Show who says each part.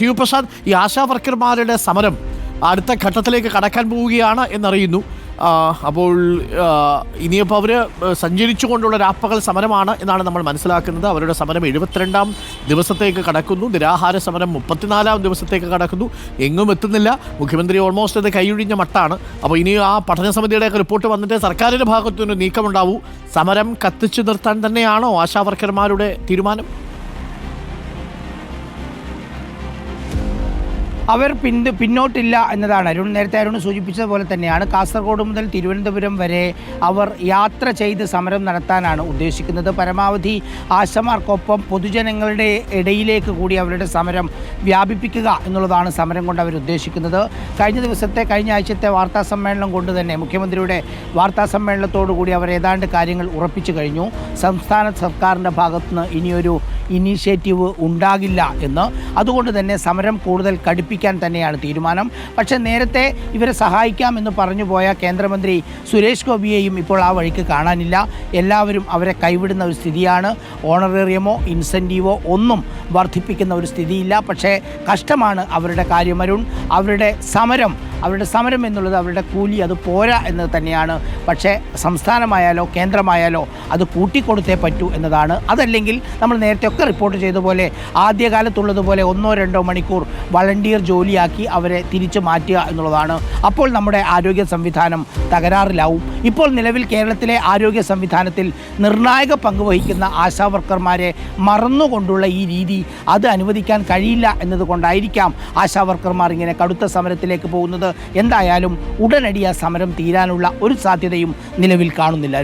Speaker 1: T U Prasad ഈ ആശാ വർക്കർമാരുടെ സമരം അടുത്ത ഘട്ടത്തിലേക്ക് കടക്കാൻ പോവുകയാണ് എന്നറിയുന്നു. അപ്പോൾ ഇനിയിപ്പോൾ അവർ സഞ്ചരിച്ചുകൊണ്ടുള്ള രാപ്പകൽ സമരമാണ് എന്നാണ് നമ്മൾ മനസ്സിലാക്കുന്നത്. അവരുടെ സമരം എഴുപത്തിരണ്ടാം ദിവസത്തേക്ക് കടക്കുന്നു. നിരാഹാര സമരം മുപ്പത്തിനാലാം ദിവസത്തേക്ക് കടക്കുന്നു. എങ്ങും എത്തുന്നില്ല. മുഖ്യമന്ത്രി ഓൾമോസ്റ്റ് അത് കൈയൊഴിഞ്ഞ മട്ടാണ്. അപ്പോൾ ഇനി ആ പഠന സമിതിയുടെയൊക്കെ റിപ്പോർട്ട് വന്നിട്ട് സർക്കാരിന്റെ ഭാഗത്തുനിന്ന് നീക്കമുണ്ടാവൂ. സമരം കത്തിച്ചു നിർത്താൻ തന്നെയാണോ ആശാവർക്കർമാരുടെ തീരുമാനം?
Speaker 2: അവർ പിന്ത് പിന്നോട്ടില്ല എന്നതാണ്. അരുൺ നേരത്തെ അരുൺ സൂചിപ്പിച്ചതുപോലെ തന്നെയാണ് കാസർഗോഡ് മുതൽ തിരുവനന്തപുരം വരെ അവർ യാത്ര ചെയ്ത് സമരം നടത്താനാണ് ഉദ്ദേശിക്കുന്നത്. പരമാവധി ആശമാർക്കൊപ്പം പൊതുജനങ്ങളുടെ ഇടയിലേക്ക് കൂടി അവരുടെ സമരം വ്യാപിപ്പിക്കുക എന്നുള്ളതാണ് സമരം കൊണ്ട് അവർ ഉദ്ദേശിക്കുന്നത്. കഴിഞ്ഞ ദിവസത്തെ കഴിഞ്ഞ ആഴ്ചത്തെ വാർത്താ സമ്മേളനം കൊണ്ട് തന്നെ മുഖ്യമന്ത്രിയുടെ വാർത്താ സമ്മേളനത്തോടു കൂടി അവർ ഏതാണ്ട് കാര്യങ്ങൾ ഉറപ്പിച്ചു കഴിഞ്ഞു. സംസ്ഥാന സർക്കാരിന്റെ ഭാഗത്തുനിന്ന് ഇനിയൊരു ഇനീഷ്യേറ്റീവ് ഉണ്ടാകില്ല എന്ന്. അതുകൊണ്ട് തന്നെ സമരം കൂടുതൽ കടുപ്പിക്കാൻ തന്നെയാണ് തീരുമാനം. പക്ഷേ നേരത്തെ ഇവരെ സഹായിക്കാമെന്ന് പറഞ്ഞു പോയ കേന്ദ്രമന്ത്രി സുരേഷ് ഗോപിയെയും ഇപ്പോൾ ആ വഴിക്ക് കാണാനില്ല. എല്ലാവരും അവരെ കൈവിടുന്ന ഒരു സ്ഥിതിയാണ്. ഓണറേറിയമോ ഇൻസെന്റീവോ ഒന്നും വർദ്ധിപ്പിക്കുന്ന ഒരു സ്ഥിതിയില്ല. പക്ഷേ കഷ്ടമാണ് അവരുടെ കാര്യമരുൺ അവരുടെ സമരം അവരുടെ സമരം എന്നുള്ളത് അവരുടെ കൂലി അത് പോരാ എന്നത് തന്നെയാണ്. പക്ഷേ സംസ്ഥാനമായാലോ കേന്ദ്രമായാലോ അത് കൂട്ടിക്കൊടുത്തേ പറ്റൂ എന്നതാണ്. അതല്ലെങ്കിൽ നമ്മൾ നേരത്തെ ഒക്കെ റിപ്പോർട്ട് ചെയ്ത പോലെ ആദ്യകാലത്തുള്ളതുപോലെ ഒന്നോ രണ്ടോ മണിക്കൂർ വളണ്ടിയർ ജോലിയാക്കി അവരെ തിരിച്ചു മാറ്റുക എന്നുള്ളതാണ്. അപ്പോൾ നമ്മുടെ ആരോഗ്യ സംവിധാനം തകരാറിലാവും. ഇപ്പോൾ നിലവിൽ കേരളത്തിലെ ആരോഗ്യ സംവിധാനത്തിൽ നിർണായക പങ്ക് വഹിക്കുന്ന ആശാവർക്കർമാരെ മറന്നുകൊണ്ടുള്ള ഈ രീതി അത് അനുവദിക്കാൻ കഴിയില്ല എന്നതുകൊണ്ടായിരിക്കാം ആശാവർക്കർമാർ ഇങ്ങനെ കടുത്ത സമരത്തിലേക്ക് പോകുന്നത്. എന്തായാലും ഉടനടി ആ സമരം തീരാനുള്ള ഒരു സാധ്യതയും നിലവിൽ കാണുന്നില്ല